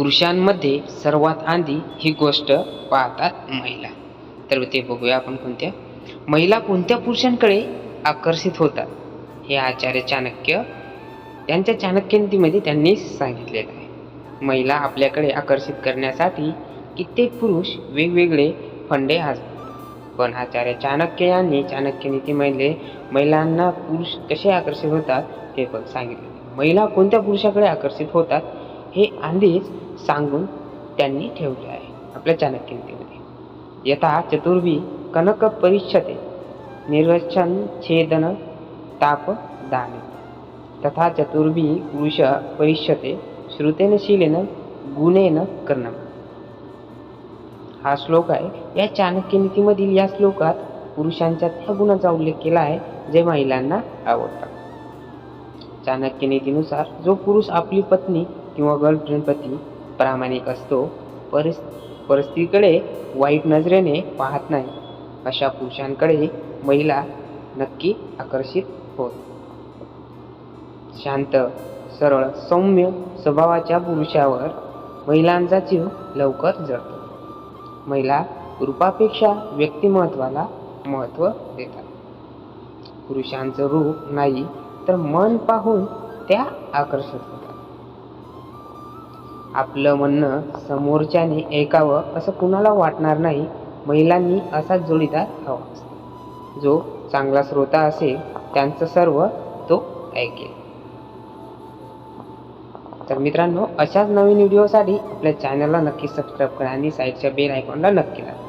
पुरुषांमध्ये सर्वात आधी ही गोष्ट पाहतात महिला. तर ते बघूया आपण कोणत्या? महिला कोणत्या पुरुषांकडे आकर्षित होतात? हे आचार्य चाणक्य त्यांच्या चाणक्यनीतीमध्ये त्यांनी सांगितलेलं आहे. महिला आपल्याकडे आकर्षित करण्यासाठी कित्येक पुरुष वेगवेगळे फंडे आजमावतात पण आचार्य चाणक्य यांनी चाणक्य नीतीमध्ये महिलांना पुरुष कसे आकर्षित होतात ते पण सांगितले महिला कोणत्या पुरुषाकडे आकर्षित होतात? हे आधीच सांगून त्यांनी ठेवले आहे आपल्या चाणक्य यथा चतुर्वी कनक परिच्छते निर्वचन छेदन ताप दान. तथा चतुर्वी पुरुष परिच्छते श्रुतेन शीलेन गुणेन करणं हा श्लोक आहे. या चाणक्य नीतीमधील या श्लोकात पुरुषांच्या त्या गुणाचा उल्लेख केला आहे जे महिलांना आवडतात. चाणक्य नीतीनुसार जो पुरुष आपली पत्नी किंवा गर्लफ्रेंडप्रती प्रामाणिक असतो परिस परिस्थितीकडे वाईट नजरेने पाहत नाही. अशा पुरुषांकडे महिला नक्की आकर्षित होत. शांत सरळ सौम्य स्वभावाच्या पुरुषावर महिलांचा जीव लवकर जळतो. महिला रूपापेक्षा व्यक्तिमत्वाला महत्त्व देतात. पुरुषांचं रूप नाही तर मन पाहून त्या आकर्षित होतात. आपलं म्हणणं समोरच्याने ऐकावं असं कुणाला वाटणार नाही. महिलांनी असाच जोडीदार हवा. जो चांगला श्रोता असेल त्यांचं सर्व तो ऐकेल. तर मित्रांनो अशाच नवीन व्हिडिओसाठी आपल्या चॅनलला नक्की सबस्क्राईब करा आणि साईडच्या बेल आयकॉनला नक्की दाबा